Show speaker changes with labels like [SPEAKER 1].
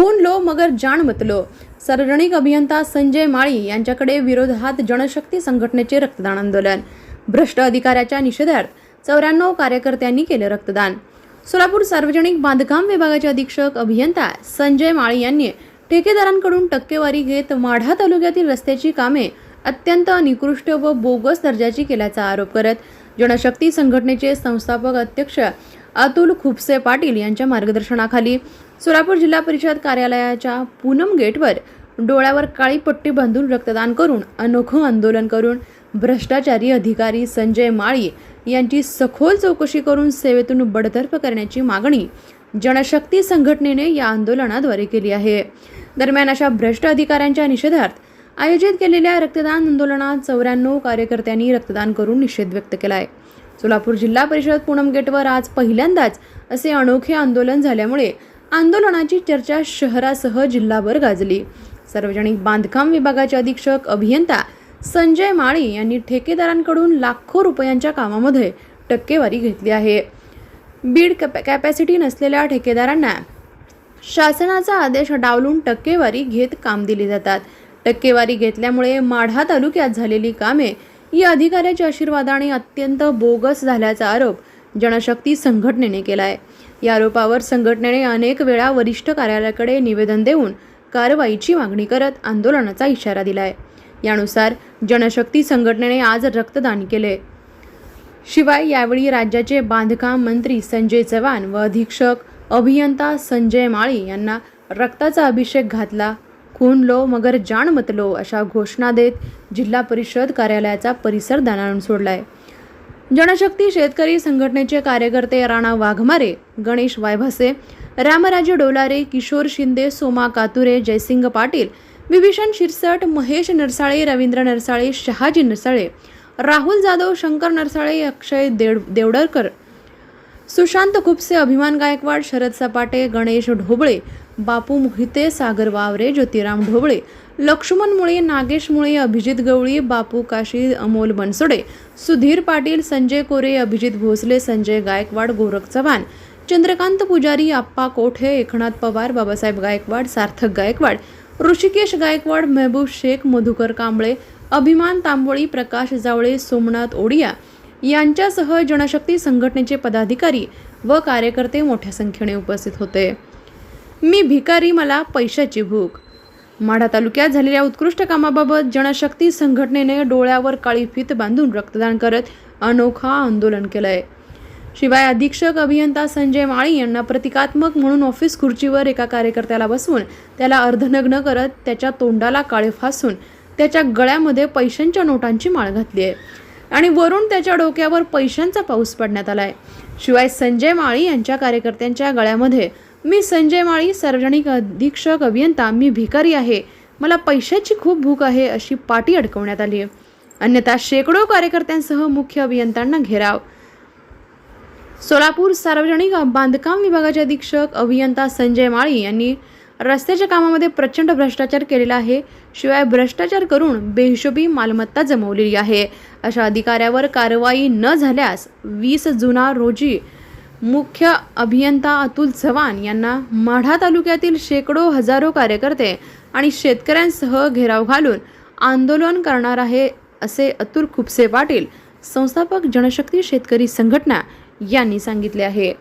[SPEAKER 1] खून लो मगर जाण मतलो सार्वजनिक अभियंता संजय माळी यांच्याकडे विरोधात जनशक्ती संघटनेचे रक्तदान आंदोलन. भ्रष्ट अधिकाऱ्याच्या निषेधार्थ चौऱ्याण्णव कार्यकर्त्यांनी केले रक्तदान. सोलापूर सार्वजनिक बांधकाम विभागाचे अधीक्षक अभियंता संजय माळी यांनी ठेकेदारांकडून टक्केवारी घेत माढा तालुक्यातील रस्त्याची कामे अत्यंत निकृष्ट व बोगस दर्जाची केल्याचा आरोप करत जनशक्ती संघटनेचे संस्थापक अध्यक्ष अतुल खुपसे पाटील यांच्या मार्गदर्शनाखाली सोलापूर जिल्हा परिषद कार्यालयाच्या पूनम गेटवर डोळ्यावर काळी पट्टी बांधून रक्तदान करून अनोखं आंदोलन करून भ्रष्टाचारी अधिकारी संजय माळी यांची सखोल चौकशी करून सेवेतून बडतर्फ करण्याची मागणी जनशक्ती संघटनेने या आंदोलनाद्वारे केली आहे. दरम्यान अशा भ्रष्ट अधिकाऱ्यांच्या निषेधार्थ आयोजित केलेल्या रक्तदान आंदोलनात चौऱ्याण्णव कार्यकर्त्यांनी रक्तदान करून निषेध व्यक्त केला आहे सोलापूर जिल्हा परिषद पूनम गेटवर आज पहिल्यांदाच असे अनोखे आंदोलन झाल्यामुळे आंदोलनाची चर्चा शहरासह जिल्हाभर गाजली. सार्वजनिक बांधकाम विभागाचे अधीक्षक अभियंता संजय माळी यांनी ठेकेदारांकडून लाखो रुपयांच्या कामामध्ये टक्केवारी घेतली आहे. बीड कॅपॅ कॅपॅसिटी नसलेल्या ठेकेदारांना शासनाचा आदेश डावलून टक्केवारी घेत काम दिली जातात. टक्केवारी घेतल्यामुळे माढा तालुक्यात झालेली कामे या अधिकाऱ्याच्या आशीर्वादाने अत्यंत बोगस झाल्याचा आरोप जनशक्ती संघटनेने केला आहे या आरोपावर संघटनेने अनेक वेळा वरिष्ठ कार्यालयाकडे निवेदन देऊन कारवाईची मागणी करत आंदोलनाचा इशारा दिला आहे यानुसार जनशक्ती संघटनेने आज रक्तदान केले. शिवाय यावेळी राज्याचे बांधकाम मंत्री संजय चव्हाण व अधीक्षक अभियंता संजय माळी यांना रक्ताचा अभिषेक घातला. खून लो मगर जाण मतलो अशा घोषणा देत जिल्हा परिषद कार्यालयाचा परिसर दानावून सोडलाय. जनशक्ती शेतकरी संघटनेचे कार्यकर्ते राणा वाघमारे गणेश वायभसे रामराजे डोलारे किशोर शिंदे सोमा कातुरे जयसिंग पाटील विभीषण शिरसट महेश नरसाळे रवींद्र नरसाळे शहाजी नरसाळे राहुल जाधव शंकर नरसाळे अक्षय देव देवडरकर सुशांत खुपसे अभिमान गायकवाड शरद सपाटे गणेश ढोबळे बापू मोहिते सागर वावरे ज्योतिराम ढोबळे लक्ष्मण मुळे नागेश मुळे अभिजित गवळी बापू काशी अमोल बनसोडे सुधीर पाटील संजय कोरे अभिजित भोसले संजय गायकवाड गोरख चव्हाण चंद्रकांत पुजारी आप्पा कोठे एकनाथ पवार बाबासाहेब गायकवाड सार्थक गायकवाड ऋषिकेश गायकवाड मेहबूब शेख मधुकर कांबळे अभिमान तांबोळी प्रकाश जावळे सोमनाथ ओडिया यांच्यासह जनशक्ती संघटनेचे पदाधिकारी व कार्यकर्ते मोठ्या संख्येने उपस्थित होते. मी भिकारी मला पैशाची भूक. माढा तालुक्यात झालेल्या उत्कृष्ट कामाबाबत जनशक्ती संघटनेने डोळ्यावर काळी फीत बांधून रक्तदान करत अनोखा आंदोलन केलंय. शिवाय अधीक्षक अभियंता संजय माळी यांना प्रतिकात्मक म्हणून ऑफिस खुर्चीवर एका कार्यकर्त्याला बसवून त्याला अर्धनग्न करत त्याच्या तोंडाला काळे फासून त्याच्या गळ्यामध्ये पैशांच्या नोटांची माळ घातली आहे आणि वरून त्याच्या डोक्यावर पैशांचा पाऊस पडण्यात आलाय. शिवाय संजय माळी यांच्या कार्यकर्त्यांच्या गळ्यामध्ये मी संजय माळी सार्वजनिक अधीक्षक अभियंता मी भिकारी आहे. मला पैशाची खूप भूक आहे अशी पाटी अडकवण्यात आली आहे अन्यथा शेकडो कार्यकर्त्यांसह मुख्य अभियंत्यांना घेराव. सोलापूर सार्वजनिक बांधकाम विभागाचे अधीक्षक अभियंता संजय माळी यांनी रस्त्याच्या कामामध्ये प्रचंड भ्रष्टाचार केलेला आहे. शिवाय भ्रष्टाचार करून बेहिशोबी मालमत्ता जमवलेली आहे. अशा अधिकाऱ्यावर कारवाई न झाल्यास वीस जुना रोजी मुख्य अभियंता अतुल चव्हाण यांना माढा तालुक्यातील शेकडो हजारो कार्यकर्ते आणि शेतकऱ्यांसह घेराव घालून आंदोलन करणार आहे असे अतुल खुपसे पाटील संस्थापक जनशक्ती शेतकरी संघटना यांनी सांगितले आहे.